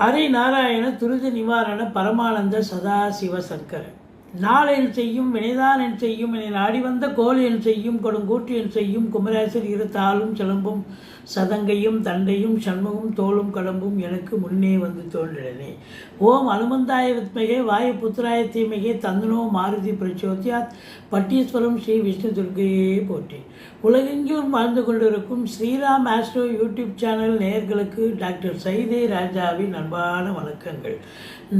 ஹரி நாராயண துரித நிவாரண பரமானந்த சதாசிவ சங்கர நாளென் செய்யும் வினைதான் செய்யும் என நாடி வந்த கோல் என் செய்யும் கொடுங்கூற்று என் செய்யும் குமரேசர் இரு தாளும் சிலம்பும் சதங்கையும் தண்டையும் சண்முகம் தோளும் கடம்பும் எனக்கு முன்னே வந்து தோன்றினே ஓம் அனுமந்தாய வித்மகே வாயு புத்திராய தீமகே தந்தனோ மாருதி பிரச்சோத்யாத் பட்டீஸ்வரம் ஸ்ரீ விஷ்ணு துர்கையே போற்றி. உலகெங்கும் வாழ்ந்து கொண்டிருக்கும் ஸ்ரீராம் ஆஸ்ட்ரோ யூடியூப் சேனல் நேயர்களுக்கு டாக்டர் சைதே ராஜாவின் அன்பான வணக்கங்கள்.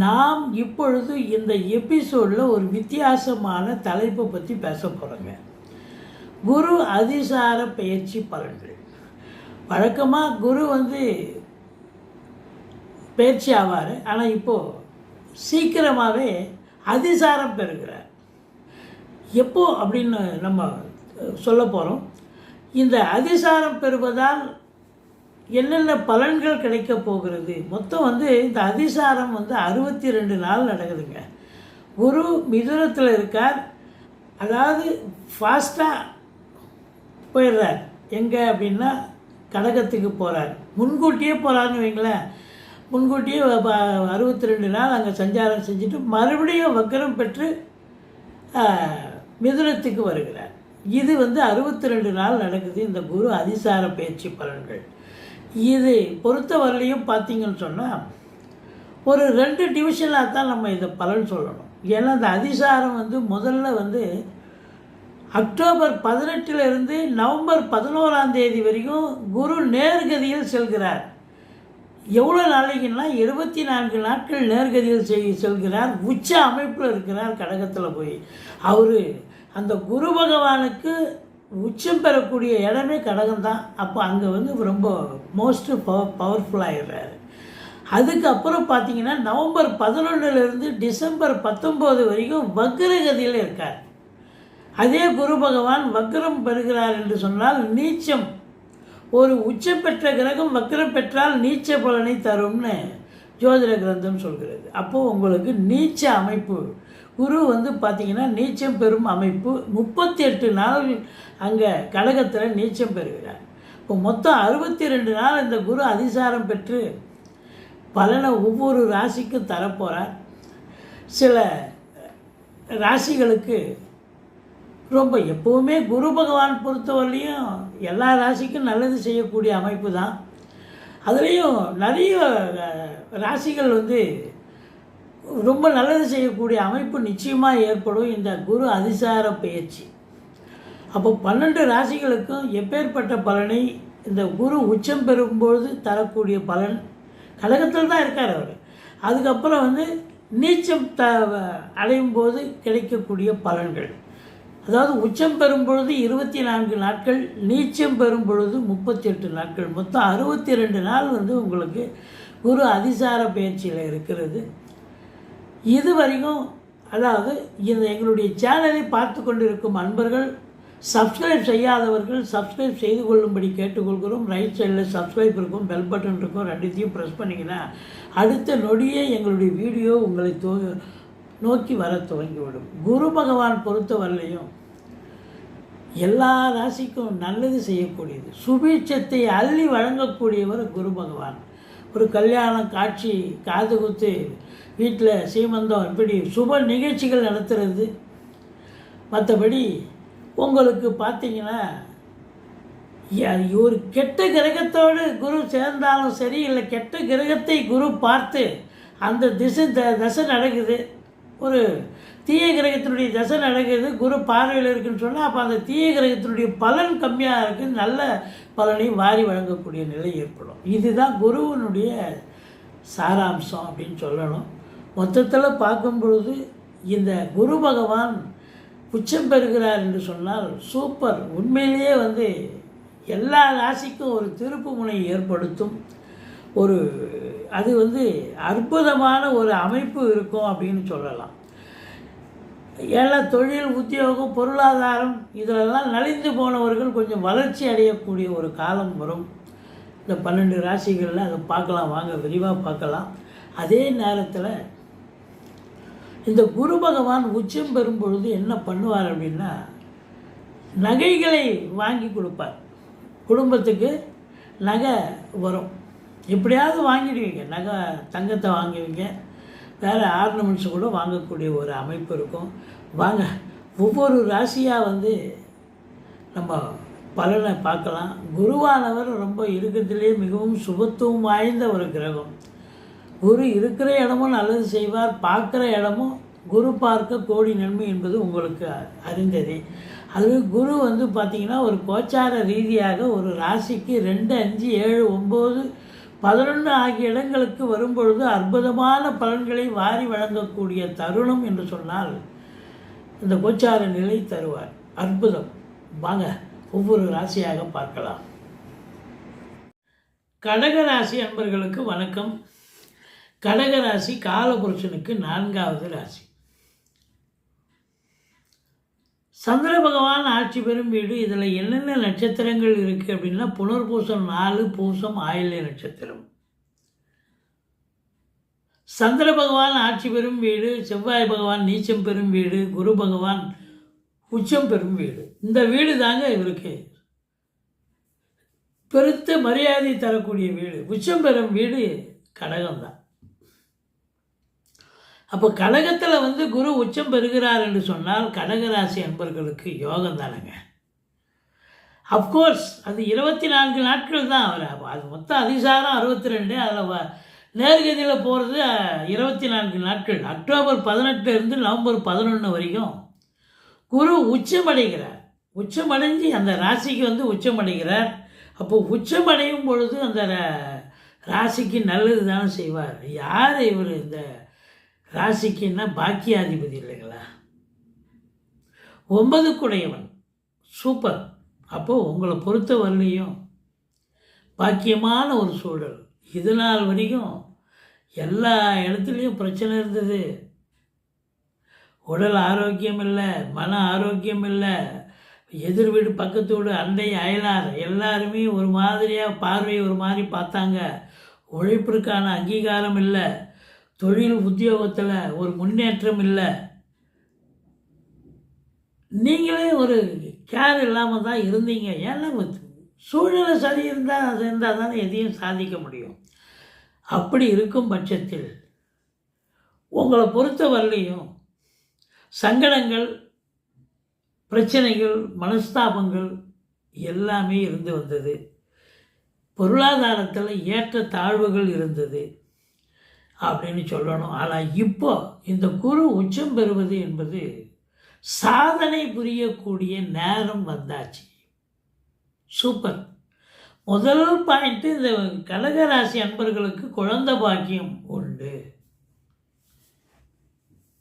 நாம் இப்பொழுது இந்த எபிசோடில் ஒரு வித்தியாசமான தலைப்பை பற்றி பேச போகிறோங்க குரு அதிசார பயிற்சி பலன்கள். வழக்கமாக குரு வந்து பயிற்சி ஆவார். ஆனால் இப்போது சீக்கிரமாகவே அதிசாரம் பெறுகிறார். எப்போ அப்படின்னு நம்ம சொல்ல போகிறோம் இந்த அதிசாரம் பெறுவதால் என்னென்ன பலன்கள் கிடைக்க போகிறது? மொத்தம் வந்து இந்த அதிசாரம் வந்து அறுபத்தி ரெண்டு நாள் நடக்குதுங்க. குரு மிதுனத்தில் இருக்கார். அதாவது ஃபாஸ்ட்டாக போயிடுறார். எங்கே அப்படின்னா கடகத்துக்கு போகிறார் முன்கூட்டியே போகிறாருன்னு வைங்களேன். முன்கூட்டியே அறுபத்தி ரெண்டு நாள் அங்கே சஞ்சாரம் செஞ்சுட்டு மறுபடியும் வக்கரம் பெற்று மிதுனத்துக்கு வருகிறார். இது வந்து அறுபத்தி ரெண்டு நாள் நடக்குது இந்த குரு அதிசார பயிற்சி பலன்கள். இது பொறுத்தவரையிலையும் பார்த்தீங்கன்னு சொன்னால் ஒரு ரெண்டு டிவிஷனாக தான் நம்ம இதை பலன் சொல்லணும். ஏன்னா இந்த அதிசாரம் வந்து முதல்ல வந்து அக்டோபர் பதினெட்டிலிருந்து நவம்பர் பதினோராம் தேதி வரைக்கும் குரு நேர்கதியில் செல்கிறார். எவ்வளோ நாளைக்குன்னா இருபத்தி நான்கு நாட்கள் நேர்கதியில் செய் செல்கிறார். உச்ச அமைப்பில் இருக்கிறார் கடகத்தில் போய். அவர் அந்த குரு பகவானுக்கு உச்சம் பெறக்கூடிய இடமே கடகம் தான் அப்போ அங்கே வந்து ரொம்ப மோஸ்ட் பவர் பவர்ஃபுல்லாகிடுறாரு அதுக்கப்புறம் பார்த்தீங்கன்னா நவம்பர் பதினொன்றுலேருந்து டிசம்பர் பத்தொம்போது வரைக்கும் வக்ரகதியில் இருக்கார். அதே குரு பகவான் வக்ரம் பெறுகிறார் என்று சொன்னால் நீச்சம். ஒரு உச்சம் பெற்ற கிரகம் வக்ரம் பெற்றால் நீச்ச பலனை தரும்னு ஜோதிட கிரந்தம் சொல்கிறது. அப்போது உங்களுக்கு நீச்ச அமைப்பு. குரு வந்து பார்த்திங்கன்னா நீச்சம் பெறும் அமைப்பு. முப்பத்தி எட்டு நாள் அங்கே கழகத்தில் நீச்சம் பெறுகிறார். இப்போ மொத்தம் அறுபத்தி ரெண்டு நாள் இந்த குரு அதிசாரம் பெற்று பலனை ஒவ்வொரு ராசிக்கும் தரப்போகிறார் சில ராசிகளுக்கு ரொம்ப எப்போவுமே குரு பகவான் பொறுத்தவரையிலையும் எல்லா ராசிக்கும் நல்லது செய்யக்கூடிய அமைப்பு தான் அதுலேயும் நிறைய ராசிகள் வந்து ரொம்ப நல்லது செய்யக்கூடிய அமைப்பு நிச்சயமாக ஏற்படும் இந்த குரு அதிசார பயிற்சி. அப்போ பன்னெண்டு ராசிகளுக்கும் எப்பேற்பட்ட பலனை இந்த குரு உச்சம் பெறும்போது தரக்கூடிய பலன் கழகத்தில் தான் இருக்கார் அவர். அதுக்கப்புறம் வந்து நீச்சம் த அடையும் போது கிடைக்கக்கூடிய பலன்கள். அதாவது உச்சம் பெறும் பொழுது இருபத்தி நான்கு நாட்கள் நீச்சம் பெறும் பொழுது முப்பத்தி எட்டு நாட்கள். மொத்தம் அறுபத்தி ரெண்டு நாள் வந்து உங்களுக்கு குரு அதிசார பயிற்சியில் இருக்கிறது. இது வரைக்கும் அதாவது இந்த எங்களுடைய சேனலை பார்த்து கொண்டிருக்கும் அன்பர்கள் சப்ஸ்கிரைப் செய்யாதவர்கள் சப்ஸ்கிரைப் செய்து கொள்ளும்படி கேட்டுக்கொள்கிறோம். ரைட் சைடில் சப்ஸ்கிரைப் இருக்கும் பெல் பட்டன் இருக்கும் ரெண்டுத்தையும் ப்ரெஸ் பண்ணிங்கன்னா அடுத்த நொடியே எங்களுடைய வீடியோ உங்களை தோ நோக்கி வர துவங்கிவிடும். குரு பகவான் பொறுத்தவரையிலையும் எல்லா ராசிக்கும் நல்லது செய்யக்கூடியது. சுபீட்சத்தை அள்ளி வழங்கக்கூடியவர் குரு பகவான். ஒரு கல்யாணம் காட்சி காது குத்து வீட்டில் சீமந்தம் இப்படி சுப நிகழ்ச்சிகள் நடத்துறது. மற்றபடி உங்களுக்கு பார்த்தீங்கன்னா ஒரு கெட்ட கிரகத்தோடு குரு சேர்ந்தாலும் சரி இல்லை கெட்ட கிரகத்தை குரு பார்த்து அந்த திசை த தசை நடக்குது. ஒரு தீய கிரகத்தினுடைய தசை நடக்கிறது குரு பார்வையில் இருக்குன்னு சொன்னால் அப்போ அந்த தீய கிரகத்தினுடைய பலன் கம்மியாக இருக்குது நல்ல பலனையும் வாரி வழங்கக்கூடிய நிலை ஏற்படும். இதுதான் குருவனுடைய சாராம்சம் அப்படின்னு சொல்லணும். மொத்தத்தில் பார்க்கும் பொழுது இந்த குரு பகவான் உச்சம் பெறுகிறார் என்று சொன்னால் சூப்பர் உண்மையிலேயே வந்து எல்லா ராசிக்கும் ஒரு திருப்பு முனை ஏற்படுத்தும். ஒரு அது வந்து அற்புதமான ஒரு அமைப்பு இருக்கும் அப்படின்னு சொல்லலாம். எல்லாம் தொழில் உத்தியோகம் பொருளாதாரம் இதிலெல்லாம் நலிந்து போனவர்கள் கொஞ்சம் வளர்ச்சி அடையக்கூடிய ஒரு காலம் வரும். இந்த பன்னெண்டு ராசிகளில் அதை பார்க்கலாம் வாங்க விரிவாக பார்க்கலாம். அதே நேரத்தில் இந்த குரு பகவான் உச்சம் பெறும் பொழுது என்ன பண்ணுவார் அப்படின்னா நகைகளை வாங்கி கொடுப்பார். குடும்பத்துக்கு நகை வரும். எப்படியாவது வாங்கிடுவீங்க. நகை தங்கத்தை வாங்குவீங்க. வேறு ஆர்னமெண்ட்ஸ் கூட வாங்கக்கூடிய ஒரு அமைப்பு இருக்கும். வாங்க ஒவ்வொரு ராசியாக வந்து நம்ம பலனை பார்க்கலாம். குருவானவர் ரொம்ப இருக்கிறதுலே மிகவும் சுபத்துவம் வாய்ந்த ஒரு கிரகம். குரு இருக்கிற இடமும் நல்லது செய்வார் பார்க்குற இடமும் குரு பார்க்க கோடி நன்மை என்பது உங்களுக்கு அறிந்ததே. அது குரு வந்து பார்த்திங்கன்னா ஒரு கோச்சார ரீதியாக ஒரு ராசிக்கு ரெண்டு அஞ்சு ஏழு ஒம்பது பதினொன்று ஆகிய இடங்களுக்கு வரும்பொழுது அற்புதமான பலன்களை வாரி வழங்கக்கூடிய தருணம் என்று சொன்னால் இந்த கோச்சார நிலை தருவார். அற்புதம். வாங்க ஒவ்வொரு ராசியாக பார்க்கலாம். கடகராசி அன்பர்களுக்கு வணக்கம். கடகராசி காலபுருஷனுக்கு நான்காவது ராசி. சந்திர பகவான் ஆட்சி பெறும் வீடு இதில் என்னென்ன நட்சத்திரங்கள் இருக்குது அப்படின்னா புனர்பூசம் நாலு பூசம் ஆயில்ய நட்சத்திரம். சந்திர பகவான் ஆட்சி பெறும் வீடு செவ்வாய் பகவான் நீச்சம் பெறும் வீடு குரு பகவான் உச்சம் பெறும் வீடு. இந்த வீடு தாங்க இவருக்கு பெருத்த மரியாதை தரக்கூடிய வீடு. உச்சம் பெறும் வீடு கடகம் தான் அப்போ கடகத்தில் வந்து குரு உச்சம் பெறுகிறார் என்று சொன்னால் கடகராசி அன்பர்களுக்கு யோகம் தானேங்க. அஃப்கோர்ஸ் அது இருபத்தி நான்கு நாட்கள் தான் அவர். அது மொத்தம் அதிசாரம் அறுபத்தி ரெண்டு அதில் நேர்கதியில் போகிறது இருபத்தி நான்கு நாட்கள். அக்டோபர் பதினெட்டுலேருந்து நவம்பர் பதினொன்று வரைக்கும் குரு உச்சமடைகிறார் உச்சமடைஞ்சு அந்த ராசிக்கு வந்து உச்சமடைகிறார் அப்போது உச்சமடையும் பொழுது அந்த ராசிக்கு நல்லது தானே செய்வார். யார் இவர்? இந்த ராசிக்குன்னா பாக்கியாதிபதி இல்லைங்களா? ஒன்பது குடையவன் சூப்பர். அப்போது உங்களை பொறுத்த வரலையும். பாக்கியமான ஒரு சூழல். இது நாள் வரைக்கும் எல்லா இடத்துலையும் பிரச்சனை இருந்தது. உடல் ஆரோக்கியம் இல்லை மன ஆரோக்கியம் இல்லை எதிர் வீடு பக்கத்து வீடு அண்டை அயலார் எல்லாருமே ஒரு மாதிரியாக பார்வையை ஒரு மாதிரி பார்த்தாங்க. உழைப்பிற்கான அங்கீகாரம் இல்லை. தொழில் உத்தியோகத்தில் ஒரு முன்னேற்றம் இல்லை. நீங்களே ஒரு கேர் இல்லாமல் தான் இருந்தீங்க. ஏன்னா சூழ்நிலை சரி இருந்தால் அது இருந்தால் தானே எதையும் சாதிக்க முடியும். அப்படி இருக்கும் பட்சத்தில் உங்களை பொறுத்த வரலையும் சங்கடங்கள் பிரச்சனைகள் மனஸ்தாபங்கள் எல்லாமே இருந்து வந்தது. பொருளாதாரத்தில் ஏற்ற தாழ்வுகள் இருந்தது. அப்படின்னு சொல்லணும். ஆனால் இப்போ இந்த குரு உச்சம் பெறுவது என்பது சாதனை புரியக்கூடிய நேரம் வந்தாச்சு. சூப்பர் முதல் பாயிண்ட்டு இந்த கடகராசி அன்பர்களுக்கு குழந்த பாக்கியம் உண்டு.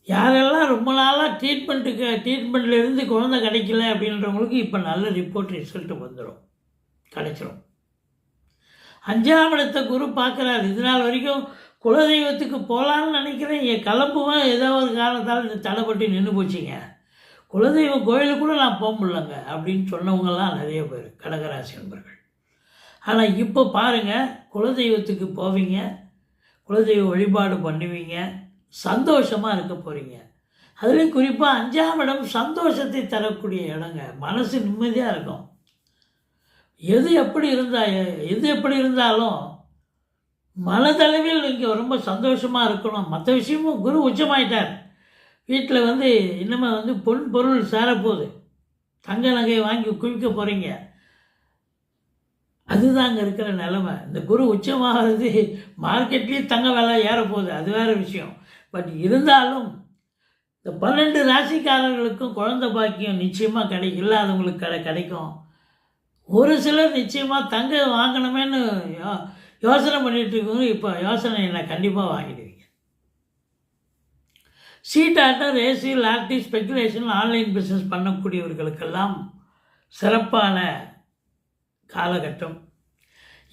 யாரெல்லாம் ரொம்ப நாளாக ட்ரீட்மெண்ட்டுக்கு ட்ரீட்மெண்ட்லேருந்து குழந்தை கிடைக்கல அப்படின்றவங்களுக்கு இப்போ நல்ல ரிப்போர்ட் ரிசல்ட் வந்துடும் கிடைச்சிரும். அஞ்சாம் இடத்த குரு பார்க்குறாரு. இது நாள் வரைக்கும் குலதெய்வத்துக்கு போகலான்னு நினைக்கிறேன். என் கிளம்புவேன் ஏதோ ஒரு காரணத்தால் தடைப்பட்டு நின்று போச்சுங்க. குலதெய்வ கோயிலுக்கு கூட நான் போக முடியலங்க அப்படின்னு சொன்னவங்கெல்லாம் நிறைய பேர் கடகராசி நண்பர்கள் ஆனால் இப்போ பாருங்கள் குலதெய்வத்துக்கு போவீங்க குலதெய்வ வழிபாடு பண்ணுவீங்க சந்தோஷமாக இருக்க போகிறீங்க அதுலேயும் குறிப்பாக அஞ்சாம் இடம் சந்தோஷத்தை தரக்கூடிய இடங்க. மனசு நிம்மதியாக இருக்கும். எது எப்படி இருந்தால் எது எப்படி இருந்தாலும் மனதளவில் இங்கே ரொம்ப சந்தோஷமாக இருக்கணும். மற்ற விஷயமும் குரு உச்சமாயிட்டார். வீட்டில் வந்து இன்னமே வந்து பொன் பொருள் சேரப்போகுது தங்க நகையை வாங்கி குவிக்க போகிறீங்க அதுதான் அங்கே இருக்கிற நிலமை. இந்த குரு உச்சமாகிறது மார்க்கெட்லேயே தங்க விலை ஏறப்போகுது அது வேறு விஷயம். பட் இருந்தாலும் இந்த பன்னெண்டு ராசிக்காரர்களுக்கும் குழந்த பாக்கியம் நிச்சயமாக கிடை இல்லாதவங்களுக்கு கிடை கிடைக்கும். ஒரு சிலர் நிச்சயமாக தங்க வாங்கணுமேனு யோ யோசனை பண்ணிகிட்டு இருக்கவங்க இப்போ யோசனை என்ன கண்டிப்பாக வாங்கிடுவீங்க. சீட் AC race lottery speculation online business பண்ணக்கூடியவர்களுக்கெல்லாம் சிறப்பான காலகட்டம்.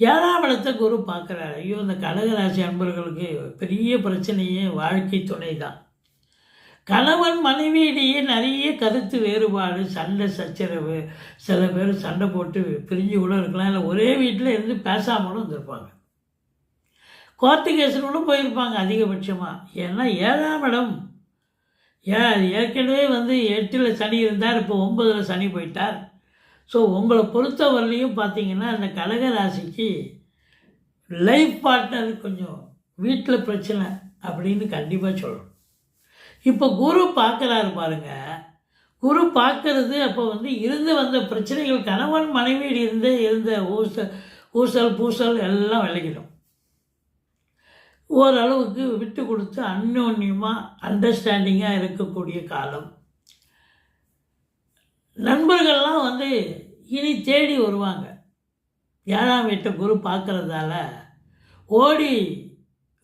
ஏழாம் குரு பார்க்குறாரு. ஐயோ இந்த கடகராசி அன்பர்களுக்கு பெரிய பிரச்சனையே வாழ்க்கை துணை தான். கணவன் மனைவியிடையே நிறைய கருத்து வேறுபாடு சண்டை சச்சரவு சில பேர் சண்டை போட்டு பிரிஞ்சு கூட இருக்கலாம். இல்லை ஒரே வீட்டில் இருந்து பேசாமலும் இருந்திருப்பாங்க. கோர்ட்டு போயிருப்பாங்க அதிகபட்சமாக ஏன்னா ஏழாம் இடம். ஏ ஏற்கனவே வந்து எட்டில் சனி இருந்தார் இப்போ ஒம்பதில் சனி போயிட்டார். ஸோ உங்களை பொறுத்தவரையிலையும் பார்த்தீங்கன்னா அந்த கடக ராசிக்கு லைஃப் பார்ட்னர் கொஞ்சம் வீட்டில் பிரச்சனை அப்படின்னு கண்டிப்பாக சொல்லணும். இப்போ குரு பார்க்குறாரு பாருங்கள் குரு பார்க்கறது அப்போ வந்து இருந்து வந்த பிரச்சனைகள் கணவன் மனைவியில் இருந்து இருந்த ஊசல் ஊசல் பூசல் எல்லாம் விலகிடும். ஓரளவுக்கு விட்டு கொடுத்து அந்யோன்யமாக அண்டர்ஸ்டாண்டிங்காக இருக்கக்கூடிய காலம். நண்பர்கள்லாம் வந்து இனி தேடி வருவாங்க. ஏழாம் வீட்டை குரு பார்க்குறதால ஓடி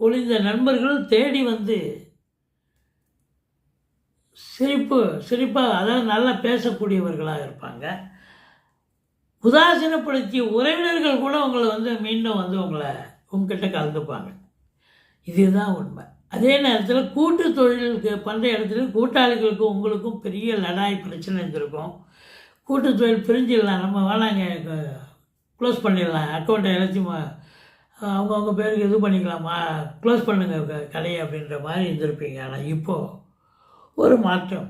ஒளிந்த நண்பர்கள் தேடி வந்து சிரிப்பு சிரிப்பாக அதாவது நல்லா பேசக்கூடியவர்களாக இருப்பாங்க. உதாசீனப்படுத்திய உறவினர்கள் கூட உங்களை வந்து மீண்டும் வந்து உங்களை உங்ககிட்ட கலந்துப்பாங்க. இதுதான் உண்மை. அதே நேரத்தில் கூட்டு தொழிலுக்கு பண்ணுற இடத்துல கூட்டாளிகளுக்கும் உங்களுக்கும் பெரிய லடாய் பிரச்சனை இருந்திருக்கும். கூட்டு தொழில் பிரிஞ்சிடலாம். நம்ம வேணாங்க க்ளோஸ் பண்ணிடலாம். அக்கௌண்ட்டை எல்லாத்தையும் அவங்கவுங்க பேருக்கு இது பண்ணிக்கலாமா? க்ளோஸ் பண்ணுங்க கடையை அப்படின்ற மாதிரி இருந்திருப்பீங்க. ஆனால் இப்போது ஒரு மாற்றம்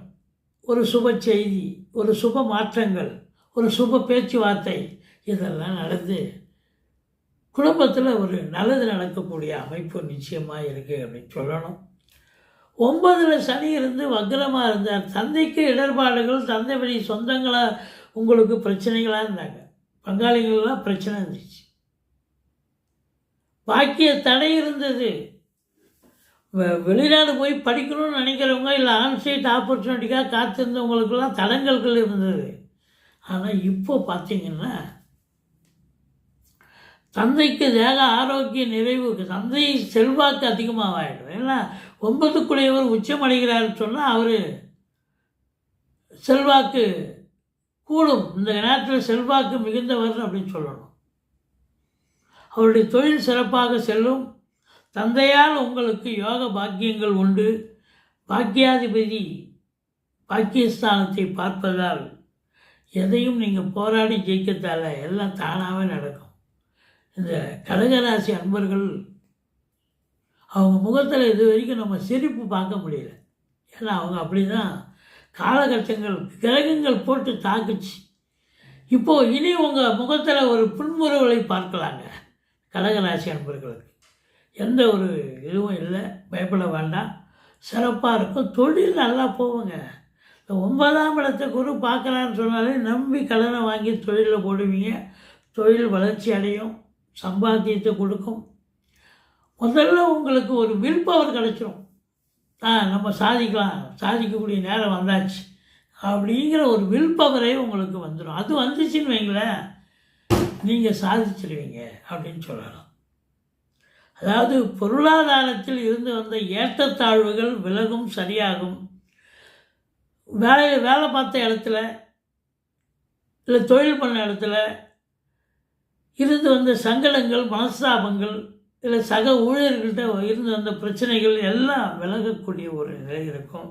ஒரு சுப செய்தி ஒரு சுப மாற்றங்கள் ஒரு சுப பேச்சுவார்த்தை இதெல்லாம் நடந்து குடும்பத்தில் ஒரு நல்லது நடக்கக்கூடிய அமைப்பு நிச்சயமாக இருக்குது அப்படின்னு சொல்லணும். ஒன்பதில் சனி இருந்து வக்ரமாக இருந்தார். தந்தைக்கு இடர்பாடுகள் தந்தை வழி சொந்தங்களாக உங்களுக்கு பிரச்சனைகளாக இருந்தாங்க. பங்காளிகள்லாம் பிரச்சனை இருந்துச்சு. பாக்கிய தடை இருந்தது. வெ- வெளிநாடு போய் படிக்கணும்னு நினைக்கிறவங்க இல்லை ஆன்சைட் ஆப்பர்ச்சுனிட்டிக்காக காத்திருந்தவங்களுக்கெல்லாம் தடங்கல்கள் இருந்தது. ஆனால் இப்போ பார்த்தீங்கன்னா தந்தைக்கு தேக ஆரோக்கிய நிறைவுக்கு தந்தை செல்வாக்கு அதிகமாக ஆகிடும் ஏன்னா ஒன்பதுக்குடையவர் உச்சமடைகிறாருன்னு சொன்னால் அவர் செல்வாக்கு கூடும். இந்த நேரத்தில் செல்வாக்கு மிகுந்தவர் அப்படின்னு சொல்லணும். அவருடைய தொழில் சிறப்பாக செல்லும். தந்தையால் உங்களுக்கு யோக பாக்கியங்கள் உண்டு. பாக்கியாதிபதி பாக்கியஸ்தானத்தை பார்ப்பதால் எதையும் நீங்கள் போராடி ஜெயிக்கத்தால எல்லாம் தானாகவே நடக்கும். இந்த கடகராசி அன்பர்கள் அவங்க முகத்தில் இது வரைக்கும் நம்ம சிரிப்பு பார்க்க முடியல. ஏன்னா அவங்க அப்படி தான் காலகட்டங்கள் கிரகங்கள் போட்டு தாக்குச்சு. இப்போது இனி உங்கள் முகத்தில் ஒரு புன்முறுவலை பார்க்கலாங்க கடகராசி அன்பர்களுக்கு. எந்த ஒரு இதுவும் இல்லை பயப்பட வேண்டாம். சிறப்பாக இருக்கும். தொழில் நல்லா போகுங்க. இந்த ஒன்பதாம் இடத்தை குரு பார்க்குறான்னு சொன்னாலே நம்பி கடனை வாங்கி தொழிலில் போடுவீங்க. தொழில் வளர்ச்சி அடையும். சம்பாத்தியத்தை கொடுக்கும். முதல்ல உங்களுக்கு ஒரு வில் பவர் கிடைச்சிரும். ஆ நம்ம சாதிக்கலாம் சாதிக்கக்கூடிய நேரம் வந்தாச்சு. அப்படிங்கிற ஒரு வில் பவரே உங்களுக்கு வந்துடும் அது வந்துச்சுன்னு வைங்களேன் நீங்கள் சாதிச்சிடுவீங்க அப்படின்னு சொல்லலாம். அதாவது பொருளாதாரத்தில் இருந்து வந்த ஏற்றத்தாழ்வுகள் விலகும் சரியாகும். வேலை வேலை பார்த்த இடத்துல இல்லை தொழில் பண்ண இடத்துல இருந்து வந்த சங்கடங்கள் மனஸ்தாபங்கள் இல்லை சக ஊழியர்கள்ட்ட இருந்து வந்த பிரச்சனைகள் எல்லாம் விலகக்கூடிய ஒரு நிலை இருக்கும்.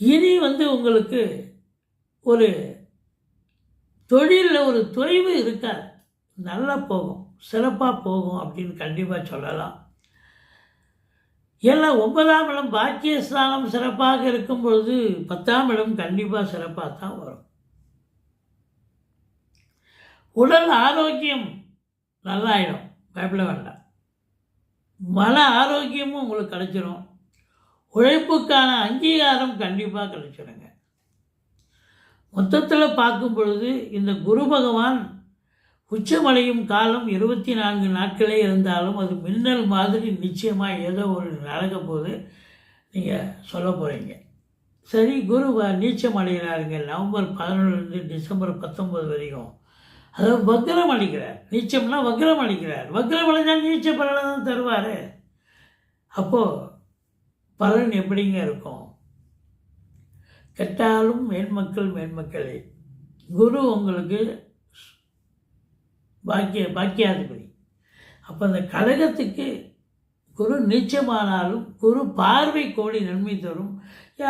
இனி வந்து உங்களுக்கு ஒரு தொழிலில் ஒரு தொய்வு இருக்காது. நல்லா போகும் சிறப்பாக போகும் அப்படின்னு கண்டிப்பாக சொல்லலாம். ஏன்னா ஒன்பதாம் இடம் பாக்கியஸ்தானம் சிறப்பாக இருக்கும் பொழுது பத்தாம் இடம் கண்டிப்பாக சிறப்பாக தான் வரும். உடல் ஆரோக்கியம் நல்லாயிடும். பயப்பட வேண்டாம். மன ஆரோக்கியமும் உங்களுக்கு கிடைச்சிடும் உழைப்புக்கான அங்கீகாரம் கண்டிப்பாக கிடைச்சிடுங்க மொத்தத்தில் பார்க்கும் பொழுது இந்த குரு பகவான் உச்சமடையும் காலம் இருபத்தி நான்கு நாட்களே இருந்தாலும் அது மின்னல் மாதிரி நிச்சயமாக ஏதோ ஒரு நடக்க போது நீங்கள் சொல்ல போகிறீங்க சரி குரு வ- நீச்சம் அடைகிறாருங்க நவம்பர் பதினொன்றுலேருந்து டிசம்பர் பத்தொம்பது வரைக்கும். அதாவது வக்ரம் அடிக்கிறார் நீச்சம்னா வக்ரம் அடிக்கிறார் வக்ரம் அடைஞ்சால் நீச்ச பலனை தான் தருவார். அப்போது பலன் எப்படிங்க இருக்கும்? கெட்டாலும் மேன்மக்கள் மேன்மக்களே குரு உங்களுக்கு பாக்கிய பாக்கியாதிபதி. அப்போ அந்த கழகத்துக்கு குரு நீச்சமானாலும் குரு பார்வை கோடி நன்மை தரும்.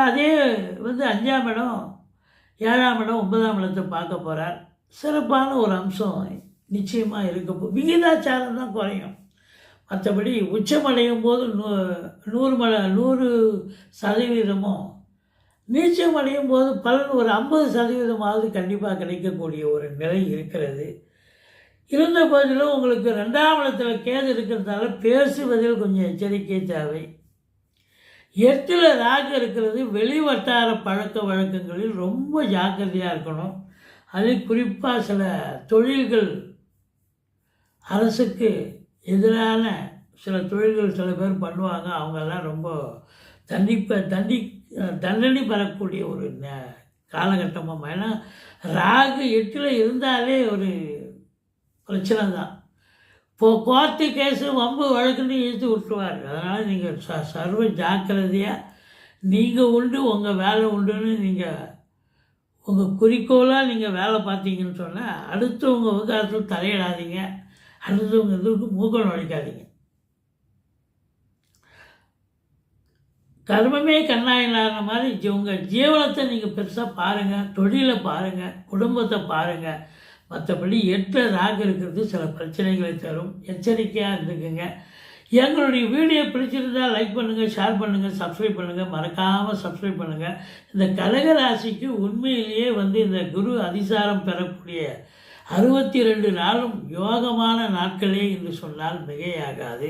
அதே வந்து அஞ்சாம் இடம் ஏழாம் இடம் ஒன்பதாம் இடத்தை பார்க்க போகிறார் சிறப்பான ஒரு அம்சம் நிச்சயமாக இருக்கப்போ விகிதாச்சாரம் தான் குறையும். மற்றபடி உச்சமடையும் போது நூ நூறு மட நூறு சதவீதமும் நீச்சம் அடையும் போது பலன் ஒரு ஐம்பது சதவீதமாவது கண்டிப்பாக கிடைக்கக்கூடிய ஒரு நிலை இருக்கிறது. இருந்த போதிலும் உங்களுக்கு ரெண்டாம் இடத்துல கேது இருக்கிறதால பேசுவதில் கொஞ்சம் எச்சரிக்கை தேவை. எட்டில் ராகு இருக்கிறது வெளி வட்டார பழக்க வழக்கங்களில் ரொம்ப ஜாக்கிரதையாக இருக்கணும். அது குறிப்பாக சில தொழில்கள் அரசுக்கு எதிரான சில தொழில்கள் சில பேர் பண்ணுவாங்க. அவங்கெல்லாம் ரொம்ப தண்டிப்ப தண்டி தண்டனை பெறக்கூடிய ஒரு காலகட்டமாக ஏன்னா ராகு எட்டில் இருந்தாலே ஒரு பிரச்சனை தான். இப்போ கோர்ட்டு கேஸு வம்பு வழக்குன்னு இழுத்து விட்டுருவார். அதனால் நீங்கள் ச சர்வ ஜாக்கிரதையாக நீங்கள் உண்டு உங்கள் வேலை உண்டுன்னு நீங்கள் உங்கள் குறிக்கோளாக நீங்கள் வேலை பார்த்தீங்கன்னு சொன்னால் அடுத்தவங்க விவகாரத்தில் தலையிடாதீங்க. அடுத்தவங்க இதுக்கு மூக்கம் நுழைக்காதீங்க. கர்மமே கண்ணாயினான மாதிரி உங்கள் ஜீவனத்தை நீங்கள் பெருசாக பாருங்கள் தொழிலை பாருங்கள் குடும்பத்தை பாருங்கள் மற்றபடி எட்டு ராக இருக்கிறது சில பிரச்சனைகளை தரும். எச்சரிக்கையாக இருந்துக்குங்க. எங்களுடைய வீடியோ பிடிச்சிருந்தா லைக் பண்ணுங்கள் ஷேர் பண்ணுங்கள் சப்ஸ்கிரைப் பண்ணுங்கள் மறக்காமல் சப்ஸ்கிரைப் பண்ணுங்கள் இந்த கலகராசிக்கு உண்மையிலேயே வந்து இந்த குரு அதிசாரம் பெறக்கூடிய அறுபத்தி ரெண்டு நாளும் யோகமான நாட்களே என்று சொன்னால் மிகையாகாது.